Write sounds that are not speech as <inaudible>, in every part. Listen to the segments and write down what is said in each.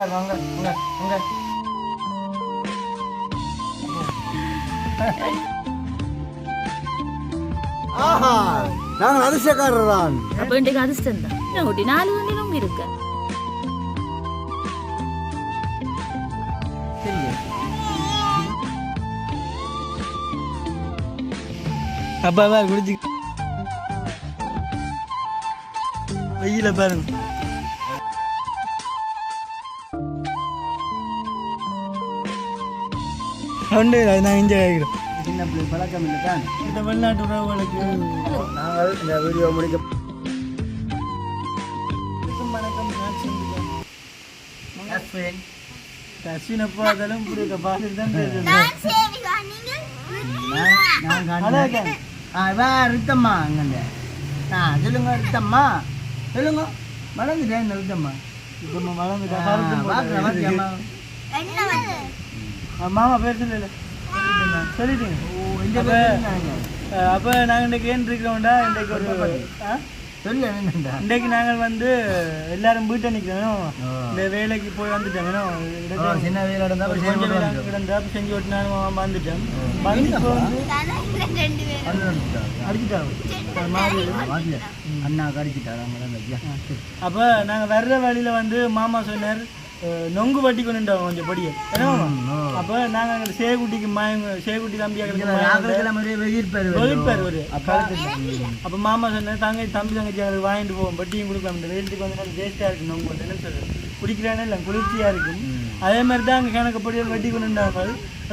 வாங்க வாங்க வாங்க. ஆஹா நாங்கள் அதிர்ஷ்டக்காரர் தான் அப்ப இன்றைக்கு அதிர்ஷ்டம் தான். குட்டி நாலு கண்ணிலும் இருக்கு. அப்பா குடிச்சு வெயில பாருங்க. உண்டு அது நான் என்ஜாய் ஆகிக்கிறோம் சின்ன பிள்ளை பழக்கம் இல்லை தான். இந்த வெளிநாட்டு உறவுகளுக்கு. நாங்கள் இந்த வீடியோ முடிக்க வணக்கம் நான் பார்த்துட்டு தான் பேசுறேன் வா ரித்தம்மா அங்கே ஆ சொல்லுங்க ரித்தம்மா. சொல்லுங்க. மறந்துட்டேன் ரித்தம்மா. இப்போ பார்க்குறேன். மாமா பேர் சொல்லல சொல்லிட்டீங்க. அப்ப- பேர் நாங்க. அஹ் அப்ப நாங்க இன்றைக்கு ஏன் இருக்கிறோம்டா? இன்றைக்கு ஒரு ஆ? சொல்லு இன்றைக்கு நாங்கள் வந்து எல்லாரும் வீட்டை நிற்கிறோம். இந்த வேலைக்கு போய் வந்துட்டோம். சின்ன வீரோட இருந்தால் கொஞ்சம் செஞ்சு வேலை கிடந்தா அப்ப செஞ்சு விட்டு நானும் வந்துட்டேன். வந்து வாட்டில் அண்ணா வைக்கியா அப்போ நாங்கள் வர்ற வழியில வந்து மாமா சொன்னார். நொங்கு வட்டி கொண்டு கொஞ்சம் படியை. அப்போ நாங்கள் சேகுட்டிக்கு மாயங்க சேகுட்டி வெயிர்ப்பாரு வகுப்பார் ஒரு அப்போ அப்போ மாமா சொன்னார் தங்கை தம்பி தங்கச்சி அவருக்கு வாங்கிட்டு போவோம் பட்டியும் கொடுக்கலாம். இந்த வெயிலுக்கு வந்து நல்லா டேஸ்ட்டாக இருக்கும் நொங்கு என்ன சொல்றது குடிக்கிறானே இல்லை குளிர்ச்சியாக இருக்கும் அதே மாதிரி தான் அங்கே கணக்கப்படி வட்டி கொண்டு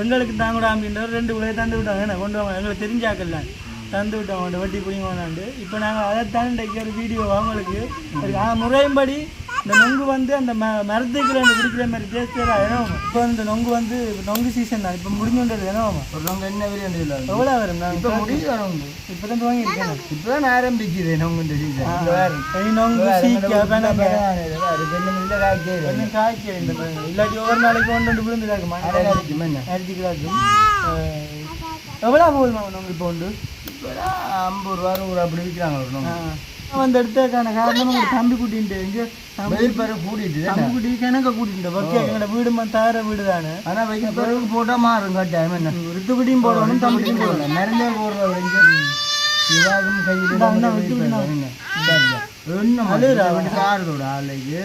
எங்களுக்கு தாங்கூட அப்படின்றவர் ரெண்டு உலகை தந்து விட்டாங்க. என்ன கொண்டு வாங்க. எங்களுக்கு தெரிஞ்சாக்கல தந்து விட்டோம் வட்டி பிடிங்க வேணாண்டு இப்போ நாங்கள் அதை தான் இன்றைக்கு ஒரு வீடியோ அவங்களுக்கு முறையின்படி இந்த நொங்கு வந்து அந்த ம மரத்துக்குள்ள அந்த குடிக்கிற மாதிரி டேஸ்ட்டாக ஏன்னா இப்போ இந்த நொங்கு வந்து நொங்கு சீசன் தான். இப்போ முடிஞ்சுன்றது ஏன்னா ஒரு நாங்கள் என்ன இல்லை எவ்வளோ வரும்? நான் இப்போ முடிவு வரும் இப்போ தான் துவங்கியிருக்கேன் இப்போ தான் ஆரம்பிக்குது நொங்கு சீசன் நொங்கு ஒன்றும் காய்க்க. இந்த. இல்லாட்டி ஒவ்வொரு நாளைக்கு ஒன்று ரெண்டு விழுந்து கிடக்குமா? அரிசி கிடக்கும். எவ்வளோ போகுதுமா நொங்கு இப்போ உண்டு? இப்போதான் ஐம்பது ரூபா நூறு அப்படி விற்கிறாங்க ஒரு நொங்கு. வந்து எடுத்ததுக்கான காரணம் தம்பி குட்டின்ட்டு இங்கே வெயில் பிறகு கூட்டிட்டு தம்பி குட்டி கிணக்க கூட்டிட்டு வக்கே எங்களோட வீடு தார வீடு தானே. ஆனால் வெயில் பிறகு போட்டால் மாறும் கட்டாயம் என்ன? ரித்து குட்டியும் போடணும் தம்பி குட்டியும் போடணும். போடல மருந்தே போடுறது இங்கே இதாகும் கையில் ஆறுதோட ஆளுக்கு.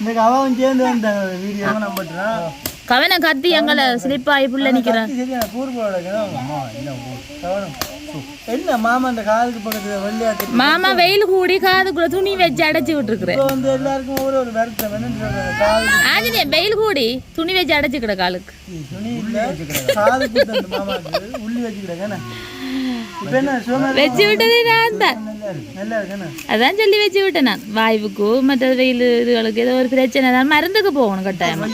இந்த அவாவும் சேர்ந்து வந்தாங்க வீடியோ நம்ம பட்டுறோம் கவன கத்தி எங்களை சிலிப்பாயி புள்ள கவனம். என்ன மாமா அந்த காலுக்கு பக்கத்துல வெள்ளையா தெரியும் மாமா வெயில் கூடி காதுக்குள்ள துணி வச்சு அடைச்சு விட்டுருக்குறேன். வந்து எல்லாருக்கும் ஒரு ஒரு வருத்தம் என்னன்னு வெயில் கூடி துணி வச்சு அடைச்சுக்கிட காலுக்கு. துணி இல்ல காது குத்து அந்த மாமாக்கு உள்ளி வச்சுக்கிட்டாங்க இப்போ என்ன சுகமா வச்சு விட்டதே நான் தான். அதான் சொல்லி வச்சு விட்டேன் நான் வாய்வுக்கு மற்ற வெயில் இதுகளுக்கு ஏதோ ஒரு பிரச்சனை தான் மருந்துக்கு போகணும் கட்டாயம்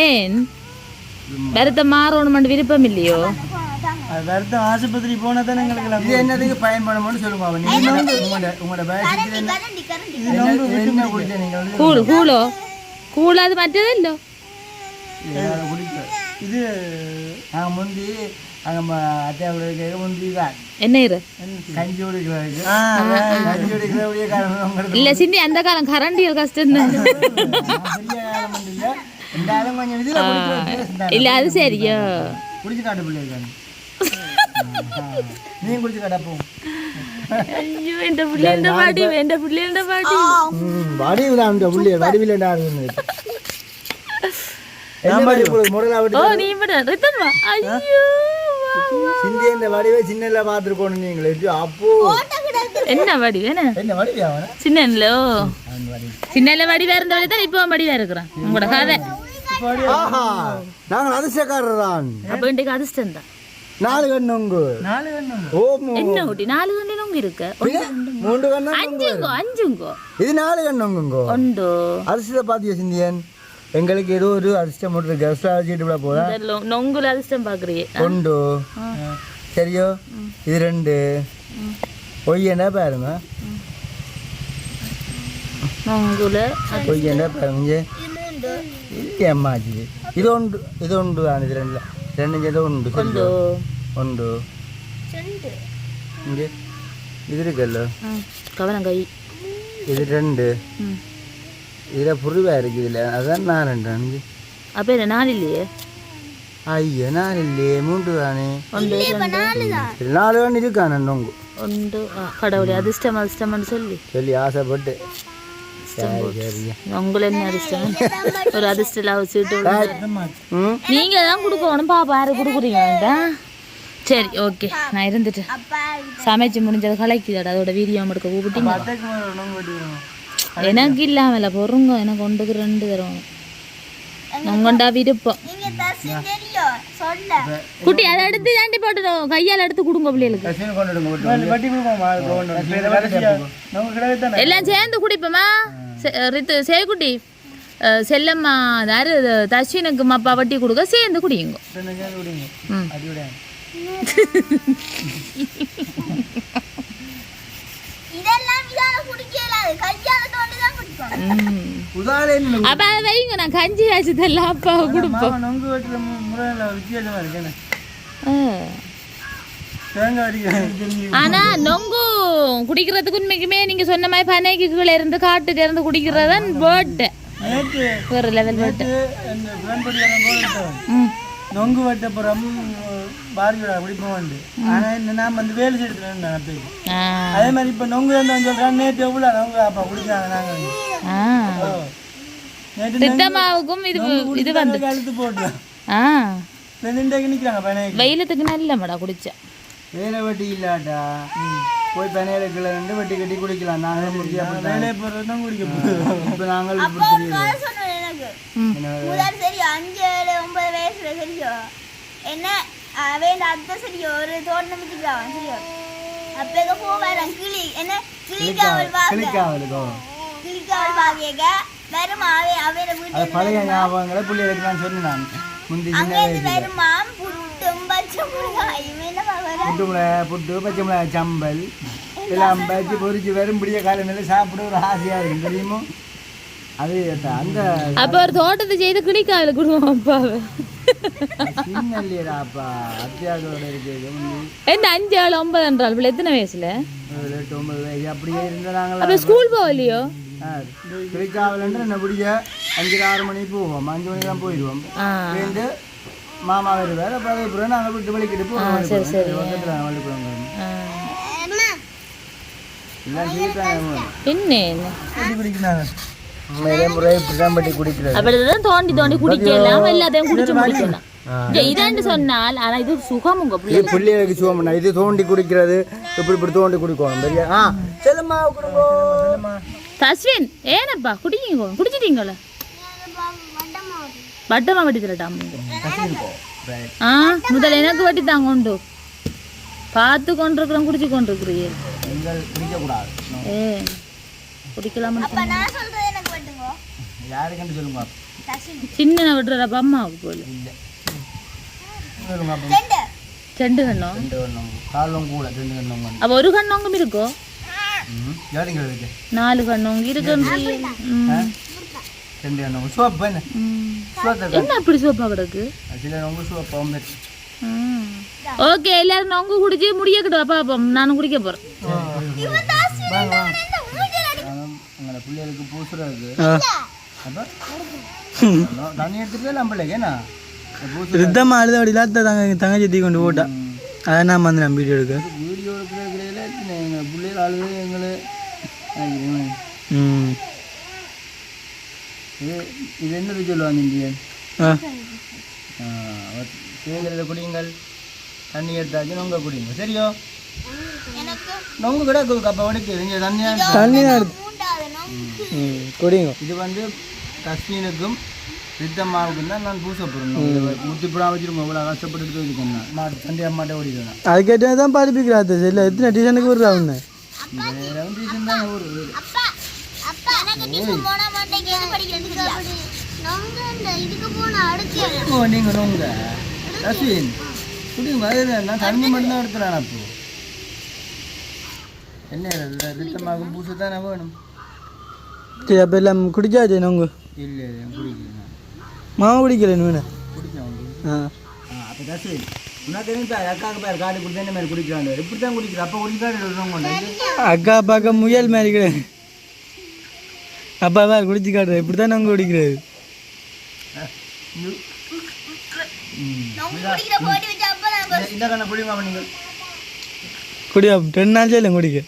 ஏன் வருத்த மாறணுமெண்டு விருப்பம் இல்லையோ வருத்தம் ஆஸ்பத்திரி போனா தானே எங்களுக்கு இது என்னதுக்கு பயன்படும்னு சொல்லுங்க நீங்க உங்களோட உங்களோட கூழ் கூழோ கூழ் அது மற்றதே இல்லோ ஏதாவது குடிக்க இது நாங்கள் முந்தி அத்தியாவோட கேட்க முந்தி தான் என்ன இரு? கஞ்சி உங்களுக்கு இல்ல சிந்தி அந்த காலம் கரண்டியல் கஷ்டம் தான். ஆளும் கொஞ்சம் இதில் குடிக்கிறது இல்ல அது சரியோ குடிச்சு காட்டு பிள்ளைங்க நீங்க குடிச்சு காட்டப்போம் ஐயோ எந்த புள்ளி எந்த பாட்டி எந்த புள்ளி எந்த பாட்டி. வடிவில் அந்த புள்ளி வடிவில் முடலா ஓ நீ மட்டும் ரித்தன் வா ஐயோ. வா, வா. சிந்தி இந்த வடிவை சின்னல பார்த்துருக்கோணும் நீங்களே. அப்போ. என்ன வடி என்ன? என்ன வடிவே அவன? சின்னோ வடிவு. சின்னல வடி வேற இருந்தவளே தான் இப்போ வடிவா இருக்கிறான். உங்களோட கதை. ஆஹா நாங்கள் அதிர்ஷ்டக்காரர் தான் அப்ப இன்றைக்கு அதிர்ஷ்டம் தான். நாலு கண்ணுங்கு நாலு வேணும் ஓ என்ன குட்டி நாலு கண்ணிலும் உங்க இருக்கு. மூன்று கண்ணு அஞ்சுங்கோ அஞ்சுங்கோ. இது நாலு கண்ணுங்குங்கோ உண்டு அதிர்ஷ்டத்தை பார்த்தியா சிந்தியன்? எங்களுக்கு ஏதோ ஒரு அதிர்ஷ்டம் மட்டும் இருக்கு. அஸ்ட்ராலஜிட்டு விட போதா இந்த லொ- நொங்குல அதிர்ஷ்டம் பாக்குறியே. கொண்டு சரியோ? இது ரெண்டு. பொய் என்ன பாருங்க? நொங்குல பொய் என்ன பாருங்க. இல்லையம்மா இது இது உண்டு இது உண்டு தான். இது ரெண்டு ரெண்டு ஏதோ உண்டு உண்டு இங்கே. இது இருக்குல்ல. கவனம் கை இது ரெண்டு. இதில் புரிவா இருக்கு இதில் அதான் நான் ரெண்டு அப்போ என்ன நாலு இல்லையே? ஐயோ நான் இல்லையே மூன்று தானே? நாலு வேணும் இருக்கானே நொங்கு ஒன்று ஆ, கடவுளே அதிர்ஷ்டம் அதிர்ஷ்டம்னு சொல்லி. சொல்லி ஆசைப்பட்டு. உங்களை என்ன அதிர்ஷ்டம்? ஒரு அதிர்ஷ்டம் சீட்டு விழுந்து. ம்? நீங்க தான் கொடுக்கணும் பாப்பா யாரு கொடுக்குறீங்க? சரி ஓகே நான் இருந்துட்டேன் சமைச்சு முடிஞ்சது கலைக்குதாடா அதோட வீரியம் எடுக்க கூப்பிட்டீங்க எனக்கு இல்லாமல பொறுங்க எனக்கு ஒன்றுக்கு ரெண்டு தரும் உங்கண்டா விருப்பம். குட்டி அதை எடுத்து தாண்டி போட்டுடும் கையால் எடுத்து கொடுங்க பிள்ளைகளுக்கு. எல்லாம் சேர்ந்து குடிப்போமா? செ- ரித்து சேகுட்டி செல்லம்மா யாரு தஸ்வினுக்கு மப்பா வட்டி கொடுக்க சேர்ந்து குடியுங்க. ரெண்டு சேர்ந்து அப்ப அதை வைங்க நான் கஞ்சி காய்ச்சி தரலாம் அப்பா கொடுப்போம். நொங்கு முறையில் ஆனா குடிக்கிறதுக்கு உண்மைக்குமே நீங்க சொன்ன மாதிரி பனைக்கு கீழே இருந்து காட்டுக்கு இருந்து வேற லெவல் ம். நொங்கு வெட்டப்புறம் பாரதியோட பிடிப்போம் வந்து ஆனால் நான் வந்து வேலை செய்யறதுல நினைப்பேன் ஆ. அதே மாதிரி இப்போ நொங்கு இருந்தால் சொல்கிறேன் நேற்று எவ்வளோ நொங்கு அப்போ குடிச்சாங்க நாங்கள் வந்து. திட்டமாவுக்கும் இது இது வந்து அழுத்து போட்டோம். ஆ. நிற்கிறாங்க பையனுக்கு வெயிலத்துக்கு நல்ல மடா குடிச்சா. வேலை வெட்டி இல்லாட்டா? போய் பனையில ரெண்டு வெட்டி கட்டி குடிக்கலாம். நாங்கள் முடிஞ்சா வேலையை போடுறது தான் குடிக்க போகிறோம் இப்போ நாங்கள் முதல் சரி அஞ்சு ஏழு ஒன்பது வயசுல சரியோ? என்ன? தோட்டம் வச்சுக்கிறான் சரியோ அப்ப போவாரான் கிளி என்ன கிளிக்காவல் பார்க்க கிளிக்காவலுக்கோ கிளிக்காவல் பார்க்க வருமா அவன் அவன் அது வீட்டு பழைய ஞாபகங்களை பிள்ளைகளுக்கு நான் சொன்னேன் என்ன பார்க்கற புட்டு மிளகா புட்டு பச்சை மிளகா சம்பல் எல்லாம் பச்சு பொரிச்சு வரும் பிடிய காலநிலை சாப்பிட ஒரு ஆசையாக இருக்கும் தெரியுமோ அது அந்த அப்ப ஒரு தோட்டத்தை செய்து கிளிக்காவில் கொடுவோம் அப்பாவை என்ன அஞ்சு ஆள் ஒன்பது என்றால் பிள்ளை எத்தனை வயசுல? அப்படியே இருந்தாங்களா அப்ப ஸ்கூல் போகலையோ கிளிக்காவலன்ற என்ன பிடிக்க அஞ்சு ஆறு மணிக்கு போவோம். அஞ்சு மணிக்கு தான் போயிடுவோம். சேர்ந்து மாமா வருவார். அப்போ அதே பிறகு நாங்கள் விட்டு வலிக்கிட்டு போவோம். சரி, சரி. என்ன என்ன? அப்படிதான் தோண்டி தோண்டி குடிக்கலாம் எல்லாத்தையும் குடிச்சு முடிக்கலாம் இதாண்டு சொன்னால் ஆனா இது சுகம் உங்க பிள்ளை பிள்ளைகளுக்கு. பண்ண இது தோண்டி குடிக்கிறது. இப்படி இப்படி தோண்டி குடிக்கணும். பெரிய ஆ செல்லுமா தஸ்வின் ஏனப்பா? குடிங்க குடிச்சிட்டீங்களா? வட்டமா வட்டி தரட்டாம் ஆ முதல்ல எனக்கு வட்டி தாங்க உண்டு. பார்த்து கொண்டிருக்கிறோம் குடிச்சு கொண்டிருக்கிறீங்க குடிக்கலாமா அப்ப நான் சொல்றது எனக்கு வெட்டுங்க யாருக்குன்னு சொல்லுங்க சின்ன விட்டுறப்ப அம்மாவுக்கு போல. இல்லை. இருக்கு? நாலு கண்ணவங்க இருக்குன்றீங்க ம். ரெண்டு கண்ணம். சோப்பு என்ன? அப்படி சோப்பா கிடக்கு? ஓகே எல்லாரும் நொங்கு குடிச்சு முடியக்கிட்டு பாப்போம் நானும் குடிக்க போறேன். எங்களை பிள்ளைகளுக்கு பூசுறது. அப்போ? தண்ணி அழுத அப்படி இல்லாத தங்க தங்கச்சி தீ கொண்டு போட்டா. அதான் நான் வந்து நான் வீடியோ எடுக்க. வீடியோ எடுக்கிறதுல எங்கள் பிள்ளைகள் அழுது எங்களை ம். இது என்னது சொல்லுவாங்க இந்தியன் தேங்கிறத குடியுங்கள். தண்ணி எடுத்தாச்சு நொங்க குடிங்க சரியோ? எனக்கு நொங்கு கிடக்கு கப்பை உடைக்கு இங்கே தண்ணியாக தண்ணி குடிங்க. இது வந்து கஸ்மீனுக்கும் ரித்தம்மாவுக்கும் தான் நான் பூச போகிறேன் ஊற்றிப்படாம வச்சிருக்கோம் இவ்வளோ கஷ்டப்பட்டு எடுத்து வச்சுக்கோங்க மாட்டு தண்டி அம்மாட்ட ஓடிடுவேன் அதுக்கேற்ற தான் படிப்பிக்கிறா இல்லை எத்தனை டியூஷனுக்கு ரீசன் தான் ஒரு அப்பா அப்பா எனக்கு டியூஷன் எது படிக்கிறது நோங்க நொங்க கஸ்மீன் குடிங்க அது நான் தண்ணி மட்டும்தான் எடுத்துறேன் அப்போ. என்ன ரித்தம்மாவுக்கும் பூச தானே வேணும்? சரி அப்போ எல்லாம் குடிச்சாச்சு நொங்கு இல்லை குடிக்கலாம் மாவு குடிக்கல குடிக்கலாம் ஆ. அப்போ தசு உனக்கு பேர் அக்காவுக்கு பேர் காடி கொடுத்தா என்ன மாதிரி குடிக்கிறாங்க இப்படி தான் குடிக்கிற அப்போ குடிக்கிறாங்க கொண்டு அக்கா பார்க்க முயல் மாதிரி கிடையாது அப்பா வேறு குடிச்சு காட்டுற. இப்படி தான் குடிக்கிறது. நொங்கு குடிக்கிற போட்டி வச்சு அப்பதான் இந்த- இந்த கண்ணை குடிமா நீங்கள் குடியா ரெண்டு நாள் இல்லை குடிக்க.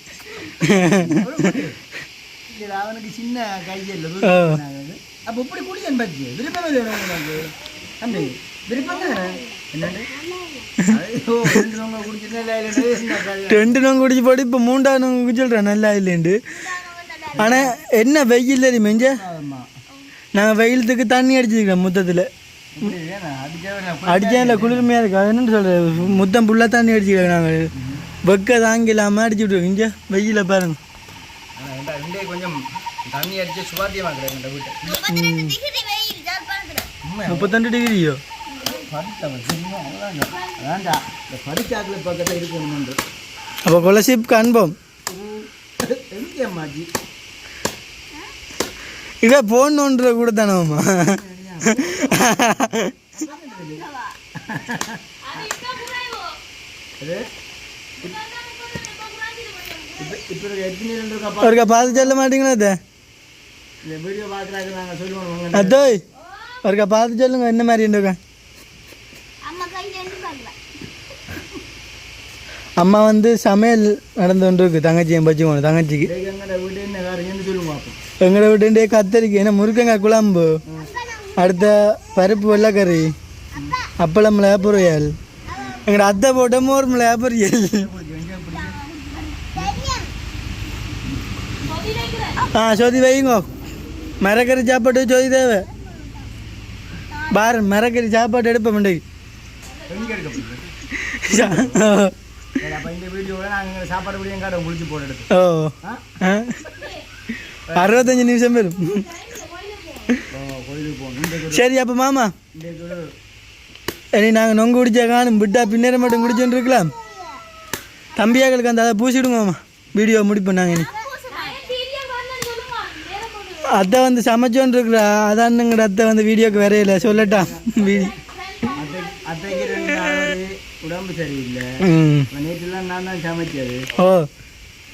இது அவனுக்கு சின்ன கையில். அப்போ இப்படி குடிக்கன் பச்சு விருப்பம் இல்லை உனக்கு. விருப்பம் தானே? என்னண்டு ரெண்டு நோங்க இல்லை குடிச்சு போட்டு இப்போ மூண்டாவது நாங்கள் குடிச்சிடுறேன் நல்லா இல்லைண்டு ஆனால் என்ன வெயில் தெரியுமா ஆமாம் நாங்கள் வெயிலத்துக்கு தண்ணி அடிச்சிருக்கிறோம் முத்தத்தில். அடிச்சா இல்லை குளிர்மையாக இருக்கு. அது என்னன்னு சொல்கிறது முத்தம் ஃபுல்லாக தண்ணி அடிச்சிக்கிறோம் நாங்கள் வெக்க தாங்க இல்லாமல் அடிச்சு விட்டுருக்கோம். இங்கே வெயில பாருங்க. ரெண்டே கொஞ்சம் தண்ணி அடிச்சு சுவாத்தியமாக்குறேன் இந்த வீட்டை. முப்பத்தெண்டு டிகிரியோ படித்தவன் வேண்டாம் இந்த படிச்சாக்கில் பக்கத்தில் இருக்கணும் அப்போ கொலசிப்க்கு அன்பம். எங்கே அம்மாஜி? இவ போடணுன்ற கூட தானம்மா அது இப்போ இப்போ எத்தனை ரெண்டு இருக்கா ஒருக்கா பார்த்து சொல்ல மாட்டீங்களா அதை அதோய் ஒருக்கா பார்த்து சொல்லுங்க என்ன மாதிரி இருக்கா அம்மா வந்து சமையல் நடந்து கொண்டு இருக்கு தங்கச்சியும் பச்சுக்கணும் தங்கச்சிக்கு எங்கட வீடு என்ன காரங்கன்னு சொல்லுவோம் அப்போ எங்களை விட்டு கத்தரிக்கை என்ன முருங்கங்காய் குழம்பு அடுத்த பருப்பு வெள்ளைக்கறி அப்பளம் மிளகா பொரியல் எங்கட அத்தை போட்ட மோர் மிளகா பொரியல் ஆ சொதி வைங்க மரக்கறி சாப்பாடு சொதி தேவை பாரு மரக்கறி சாப்பாடு எடுப்ப மண்டைக்கு எங்கே எடுக்க சரி அப்போ இந்த வீடியோவில் நாங்கள் சாப்பாடு வீடியோ காட்ட முடிச்சு போட எடுத்து ஓ ஆ? அறுபத்தஞ்சு நிமிஷம் வரும் சரி அப்போ மாமா சரி நாங்கள் நொங்கு குடிச்சா காணும் விட்டா பின்னேற மட்டும் குடிச்சுட்டு இருக்கலாம் தம்பியாக்களுக்கு அந்த அதை பூசிவிடுங்க மாமா வீடியோ முடிப்போம் நாங்கள் இனி அத்தை வந்து சமைச்சோன்னு இருக்கிறா அதானுங்கிற அத்தை வந்து வீடியோக்கு வரையில சொல்லட்டா. வீடியோ உடம்பு சரியில்லை. நேற்றுலாம் நான் தான் சமைச்சது. ஓ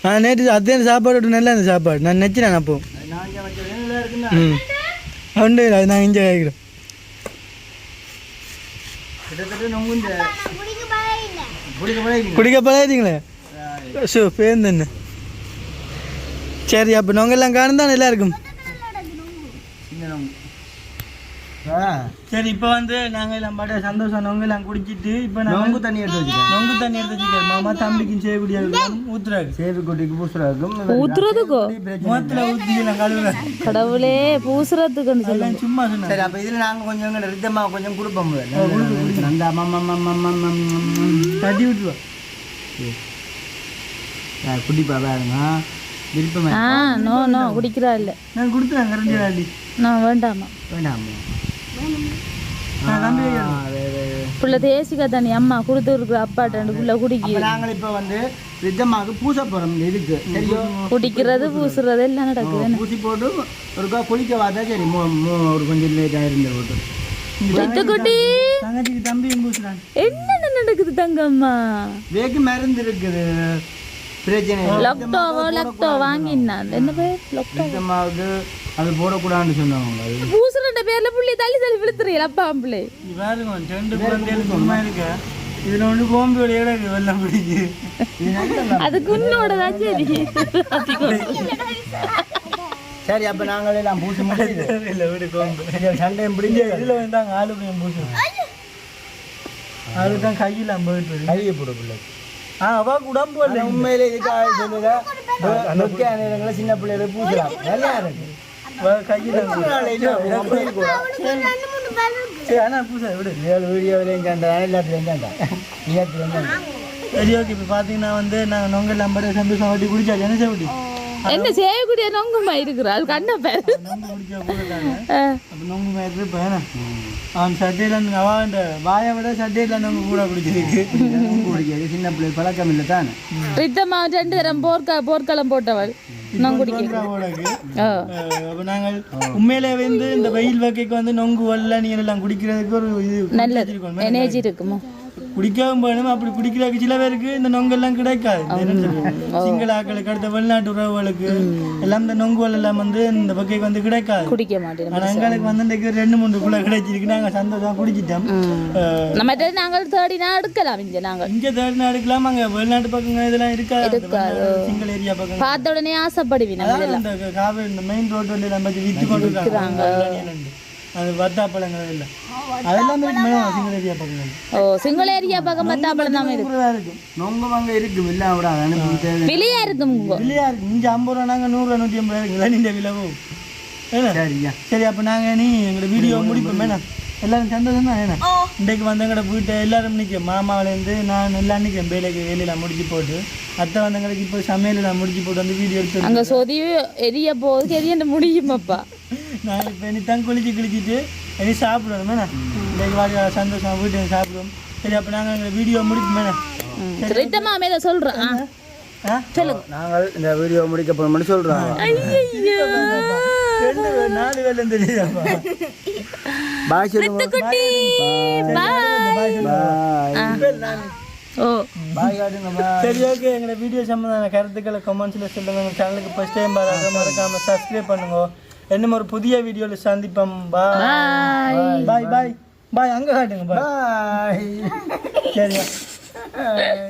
ஆ நேற்று அதே சாப்பாடு விட்டு நல்லா இருந்த சாப்பாடு. நான் நெச்சினேன் அப்போ. அது நான் சமைச்சது. நல்லா இருக்குன்னா? ம். உண்டு அது நான் இங்கே கேட்குறேன் குடிக்க பழகிட்டீங்களே? ஷோ பேருந்து சரி அப்போ நொங்கெல்லாம் காணும் தான் நல்லா இருக்கும் சின்ன நொங்கு சரி இப்போ வந்து நாங்கள் எல்லாம் பாட சந்தோஷம் நொங்கு எல்லாம் குடிச்சிட்டு இப்போ நொங்கு தண்ணி எடுத்து வச்சுக்கேன் நொங்கு தண்ணி எடுத்து வச்சுக்கிறேன் மாமா தம்பிக்கும் செய்யக்கூடிய ஊத்துறாரு. சேவி கொட்டிக்கு பூசுறாக்கும் ஊத்துறதுக்கோ? முகத்தில் ஊற்றி நான் கழுவுறேன் கடவுளே பூசுறதுக்குன்னு சொல்லு எல்லாம் சும்மா சொன்னேன் சரி அப்போ இதில் நாங்கள் கொஞ்சம் ரித்தமாக கொஞ்சம் கொடுப்போம். அந்த. தட்டி விட்டுருவா. ஆ, குடிப்பா பாருங்க. விருப்பம் ஆ நோ நோ குடிக்கிறா இல்ல. நான் கொடுத்துறேன் கரண்டி நான் வேண்டாமா வேண்டாமா புள்ள தேசிக்கா தண்ணி அம்மா கொடுத்து இருக்கிற அப்பாட்ட ரெண்டு புள்ள குடிக்கி. நாங்கள் இப்போ வந்து ரித்தமாக பூச போகிறோம் இதுக்கு சரியோ குடிக்கிறது பூசுறது எல்லாம் நடக்குது என்ன? பூசி போட்டு ஒருக்கா குளிக்க பார்த்தா சரி ஒரு கொஞ்சம் லேட்டாக இருந்த போட்டு. சித்து குட்டி! தங்கச்சிக்கு தம்பியும் பூசுறான் என்ன நடக்குது தங்கம்மா? வேக்கு மருந்து இருக்குது. பிரச்சனை இல்லை. லக்டோவோ லக்டோ வாங்கினான். என்ன பேர்? லக்டோ ரித்தமாவுக்கு அது போடக்கூடாதுன்னு சொன்னாங்க அது பூசுறன்ற பேர்ல புள்ளி தள்ளி தள்ளி விழுத்துறீங்களா அப்பா பிள்ளை பாருங்க ரெண்டு குழந்தைகள் சும்மா இருக்க. இதில் ஒன்று கோம்பு இருக்கு வெள்ளம் பிடிக்கு. அதுக்கு உன்னோட தான் சரி. சரி அப்போ நாங்கள் எல்லாம் பூசி முடியுது. இல்லை விடு கோம்பு. சண்டையும் பிடிங்க. இதில் வந்தாங்க ஆளுமையும் பூசுறோம் அதுக்கு தான் கையில் போயிட்டு கையை போட பிள்ளை. ஆ அவா உடம்பு உண்மையிலே இதுக்காக சொல்லுதா சின்ன பிள்ளைகளை பூசலாம் நல்லா இருக்கு. சரி ஓகே இப்போ பார்த்தீங்கன்னா வந்து நாங்கள் நொங்கல் நம்பர் சந்தோஷம் வட்டி குடிச்சாச்சு என்ன சாப்பிட்டு என்ன செய்யக்கூடிய நொங்குமா இருக்கிறாள் கண்ண பேர். நொங்கு மாதிரி அவன் சட்டையில் அவன் வாயை விட சட்டையில் நொங்கு கூட குடிச்சிருக்கு குடிக்கிறது சின்ன பிள்ளை பழக்கம் இல்லை தானே. ரித்தம்மா ரெண்டு தரம் போர்க்க போர்க்களம் போட்டவள். நாங்கள் உண்மையிலே வந்து இந்த வெயில் வகைக்கு வந்து நொங்கு வல்ல நீர் எல்லாம் குடிக்கிறதுக்கு ஒரு இது நல்லது. எனர்ஜி இருக்குமோ? குடிக்கவும் வேணும் அப்படி குடிக்கிறதுக்கு சில பேருக்கு இந்த நொங்கெல்லாம் கிடைக்காது? சிங்கள ஆக்களுக்கு அடுத்த வெளிநாட்டு உறவுகளுக்கு எல்லாம் இந்த நொங்குகள் எல்லாம் வந்து இந்த பக்கைக்கு வந்து கிடைக்காது. குடிக்க மாட்டேன் ஆனா எங்களுக்கு வந்து இன்றைக்கு ரெண்டு மூணு குள்ள கிடைச்சிருக்கு. நாங்க சந்தோஷம் குடிச்சிட்டோம். நம்ம நாங்கள் தேடினா எடுக்கலாம் இங்க நாங்கள். இங்க தேடினா எடுக்கலாம் அங்க வெளிநாட்டு பக்கங்க இதெல்லாம் இருக்காது. சிங்கள ஏரியா பக்கம் பார்த்த உடனே ஆசைப்படுவி நம்ம அதான் இந்த காவேரி இந்த மெயின் ரோட் வந்து வச்சு வித்து கொண்டு இருக்காங்க அது வத்தாப்பழங்கள் இல்லை. அதெல்லாம் மேடம் சிங்கள ஏரியா பக்கங்கள். ஓ சிங்கள ஏரியா பக்கம் பத்தாப்பழம் தான் இருக்கு. சூப்பரா இருக்கும். நொங்கு வாங்க விட விலையா இருக்கு இங்கே ஐம்பது ரூபா நாங்கள் நூறுரூவா நூற்றி ஐம்பது இருக்குங்களா? இந்த விலவும் சரியா சரி அப்போ நாங்கள் நீ எங்களோட வீடியோ முடிப்போம். எல்லாரும் சந்தோஷம் தான் ஏன்னா இன்றைக்கு வந்து எங்களோட வீட்டை எல்லாரும் நிற்கும் மாமாவிலேருந்து நான் எல்லாம் நிற்கிறேன் வேலைக்கு வேலையெல்லாம் முடிச்சு போட்டு அத்தை வந்து எங்களுக்கு இப்போ சமையலெல்லாம் முடிச்சு போட்டு வந்து வீடியோ எடுத்து அங்க சொதி எரிய போகுது எரிய முடியுமாப்பா? நான் இப்போ இனி தான் குளிச்சு குளிச்சுட்டு இனி சாப்பிடணும் இன்றைக்கு வாடி சந்தோஷம் வீட்டு சாப்பிடுவோம். சரி அப்போ நாங்கள் எங்கள் வீடியோ மேல சொல்றேன். ஆ. ஆ நாங்கள் இந்த வீடியோ முடிக்க ரெண்டு பேர், நாலு பேர்லேருந்து தெரியுதாப்பா? பாய் சொல்லுங்க. ஓ. சரி ஓகே எங்களோட வீடியோ சம்மந்தமான கருத்துக்களை கமெண்ட்ஸில் சொல்லுங்க. எங்கள் சேனலுக்கு ஃபஸ்ட் டைம் பாருங்க மறக்காம சப்ஸ்கிரைப் பண்ணுங்க. இன்னும் ஒரு புதிய வீடியோவில் சந்திப்போம். பாய் பாய் பாய் பாய் அங்கே காட்டுங்க பாய் பாய் சரியா. <laughs>